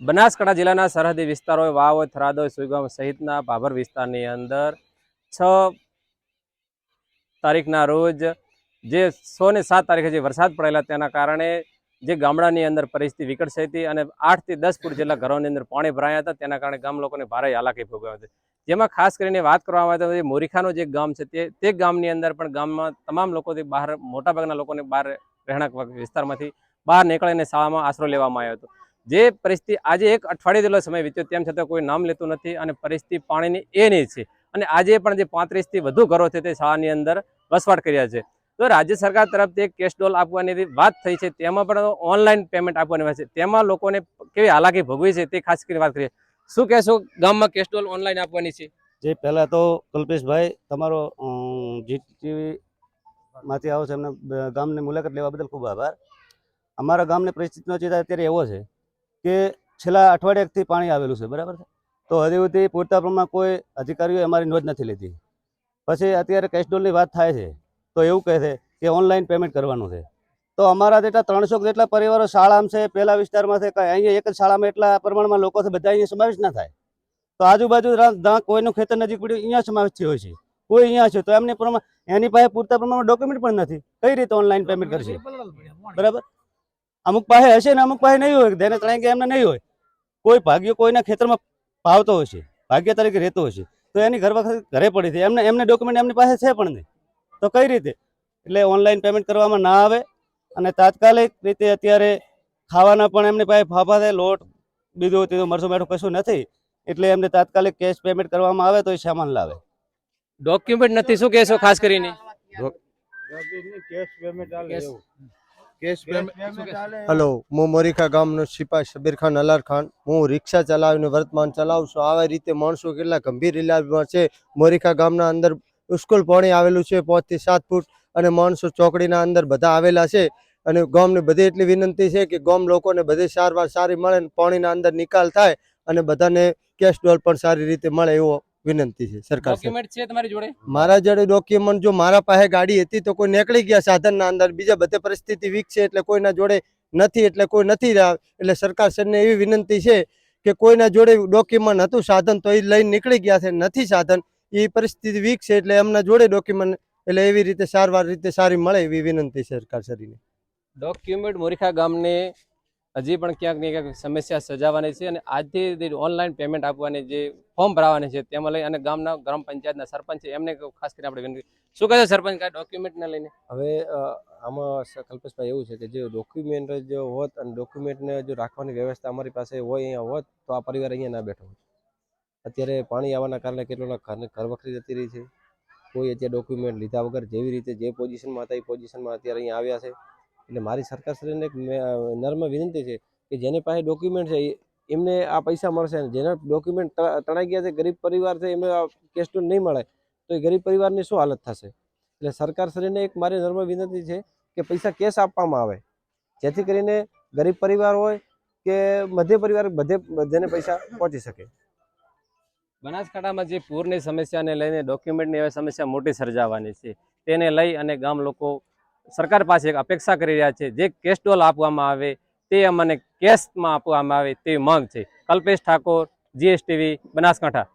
બનાસકાંઠા જિલ્લાના સરહદી વિસ્તારો હોય, વાવ હોય થરાદ સુઈગામ સહિતના ભાભર વિસ્તારની અંદર છ તારીખના રોજ જે સો ને સાત તારીખે જે વરસાદ પડેલા તેના કારણે જે ગામડાની અંદર પરિસ્થિતિ વિકટ થઈ હતી અને આઠથી દસ ફૂટ જેટલા ઘરોની અંદર પાણી ભરાયા હતા તેના કારણે ગામ લોકોને ભારે હાલાકી ભોગવી હતી. જેમાં ખાસ કરીને વાત કરવામાં આવે તો મોરીખાનું જે ગામ છે તે તે ગામની અંદર પણ ગામમાં તમામ લોકોથી બહાર મોટાભાગના લોકોને બહાર રહેણાંક વિસ્તારમાંથી બહાર નીકળીને શાળામાં આશરો લેવામાં આવ્યો હતો. જે પરિસ્થિતિ આજે એક અઠવાડિયે જેટલો સમય વીત્યો તેમ છતાં કોઈ નામ લેતું નથી અને પરિસ્થિતિ પાણીની એ નહીં છે. અને આજે પણ જે પાંત્રીસથી વધુ ઘરો છે તે શાળાની અંદર વસવાટ કર્યા છે. તો રાજ્ય સરકાર તરફથી એક કેશ ડોલ આપવાની વાત થઈ છે તેમાં પણ ઓનલાઈન પેમેન્ટ આપવાની વાત છે. તેમાં લોકોને કેવી હાલાકી ભોગવી છે તે ખાસ કરીને વાત કરીએ. શું કહેશો, ગામમાં કેશ ડોલ ઓનલાઈન આપવાની છે? જે પહેલાં તો કલ્પેશભાઈ, તમારો જીટીવી માંથી આવો છો એમને, ગામની મુલાકાત લેવા બદલ ખૂબ આભાર. અમારા ગામની પરિસ્થિતિનો ચિત્ર અત્યારે એવો છે કે છેલ્લા અઠવાડિયાથી પાણી આવેલું છે, બરાબર છે? તો હજી સુધી પૂરતા પ્રમાણમાં કોઈ અધિકારીઓએ અમારી નોંધ નથી લીધી. પછી અત્યારે કેશડોલની વાત થાય છે, તો એવું કહે છે કે ઓનલાઈન પેમેન્ટ કરવાનું છે. તો અમારા જેટલા ત્રણસો જેટલા પરિવારો શાળામાં છે પહેલા વિસ્તારમાં છે અહીંયા એક જ શાળામાં એટલા પ્રમાણમાં લોકો છે બધા અહીંયા સમાવેશ ના થાય. તો આજુબાજુ કોઈનું ખેતર નજીક પડ્યું, અહીંયા સમાવેશ થયો છે. કોઈ અહીંયા છે, તો એમની પ્રમાણ, એની પાસે પૂરતા પ્રમાણમાં ડોક્યુમેન્ટ પણ નથી. કઈ રીતે ઓનલાઈન પેમેન્ટ કરશે? બરાબર? અમુક પાસે હશે ને અમુક પાસે નહીં હોય જેને ત્રણ કે એમને નહીં હોય. કોઈ ભાગ્ય કોઈના ખેતરમાં પાવતો હશે ભાગ્ય તરીકે રહેતો હશે તો એની ઘર વખત ઘરે પડી છે. એમને એમને ડોક્યુમેન્ટ એમની પાસે છે પણ નહીં. તો કઈ રીતે? એટલે ઓનલાઈન પેમેન્ટ કરવામાં ના આવે અને તાત્કાલિક રીતે અત્યારે ખાવાના પણ એમની પાસે ફાફા થાય લોટ બીજું તીધું મરસું મેઠું કશું નથી. એટલે એમને તાત્કાલિક કેશ પેમેન્ટ કરવામાં આવે તો એ સામાન લાવે. ડોક્યુમેન્ટ નથી શું કહેશો ખાસ કરીને? Cash cash payment hello. હું મોરીખા ગામનો સિપાહી શબીર ખાન અલાર ખાન. હું રિક્ષા ચલાવીને વર્તમાન ચલાવું છું. આવી રીતે માણસો કેટલા ગંભીર ઇલાજમાં છે. મોરીખા ગામના અંદર સ્કૂલ પાણી આવેલું છે પાંચથી સાત ફૂટ અને માણસો ચોકડીના અંદર બધા આવેલા છે. અને ગામને બધી એટલી વિનંતી છે કે ગામ લોકોને બધી સારવાર સારી મળે ને પાણીના અંદર નિકાલ થાય અને બધાને કેશ ડોલ પણ સારી રીતે મળે એવો વિનંતી છે સરકાર ડોક્યુમેન્ટ છે તમારી જોડે? મારા જોડે ડોક્યુમેન્ટ જો મારા પાસે ગાડી હતી તો કોઈ નીકળી ગયા સાધનના અંદર બીજા બધે પરિસ્થિતિ વીક છે એટલે કોઈના જોડે નથી એટલે કોઈ નથી રહ્યા. એટલે સરકાર સરને એવી વિનંતી છે કે કોઈના જોડે ડોક્યુમેન્ટ હતું સાધન તો એ લઈને નીકળી ગયા છે નથી સાધન એ પરિસ્થિતિ વીક છે એટલે એમના જોડે ડોક્યુમેન્ટ એટલે એવી રીતે સારવાર રીતે સારી મળે એવી વિનંતી છે સરકાર શ્રીને ડોક્યુમેન્ટ મોરીખા ગામને હજી પણ ક્યાંક ને ક્યાંક સમસ્યા સજાવવાની છે અને આજથી ઓનલાઈન પેમેન્ટ આપવાની જે ફોર્મ ભરાવાની છે તેમાં લઈ અને ગામના ગ્રામ પંચાયતના સરપંચ એમને ખાસ કરીને આપણે વિનંતી શું કહે છે સરપંચ, કાંઈ ડોક્યુમેન્ટને લઈને? હવે આમાં કલ્પેશભાઈ, એવું છે કે જે ડોક્યુમેન્ટ જો હોત અને ડોક્યુમેન્ટને જો રાખવાની વ્યવસ્થા અમારી પાસે હોય અહીંયા હોત, તો આ પરિવાર અહીંયા ના બેઠો અત્યારે પાણી આવવાના કારણે કેટલોના ઘરને ઘર વખરી જતી રહી છે. કોઈ અત્યારે ડોક્યુમેન્ટ લીધા વગર જેવી રીતે જે પોઝિશનમાં હતા એ પોઝિશનમાં અત્યારે અહીંયા આવ્યા છે. એટલે મારી સરકારશ્રીને એક નર્મ વિનંતી છે કે જેની પાસે ડોક્યુમેન્ટ છે એમને આ પૈસા મળશે જેના ડોક્યુમેન્ટ તણાઈ ગયા છે, ગરીબ પરિવાર છે, એમને આ તો નહીં મળે, તો એ ગરીબ પરિવારની શું હાલત થશે? એટલે સરકારશ્રીને એક મારી નર્મ વિનંતી છે કે પૈસા કેશ આપવામાં આવે, જેથી કરીને ગરીબ પરિવાર હોય કે મધ્ય પરિવાર, બધે, બધાને પૈસા પહોંચી શકે. બનાસકાંઠામાં જે પૂરની સમસ્યાને લઈને ડોક્યુમેન્ટની એવી સમસ્યા મોટી સર્જાવાની છે, તેને લઈ અને ગામ લોકો સરકાર પાસે એક અપેક્ષા કરી રહ્યા છે જે કેશ ડોલ આપવામાં આવે તે અમને કેશમાં આપવામાં આવે તેવી માંગ છે. કલ્પેશ ઠાકોર જીએસટીવી બનાસકાંઠા.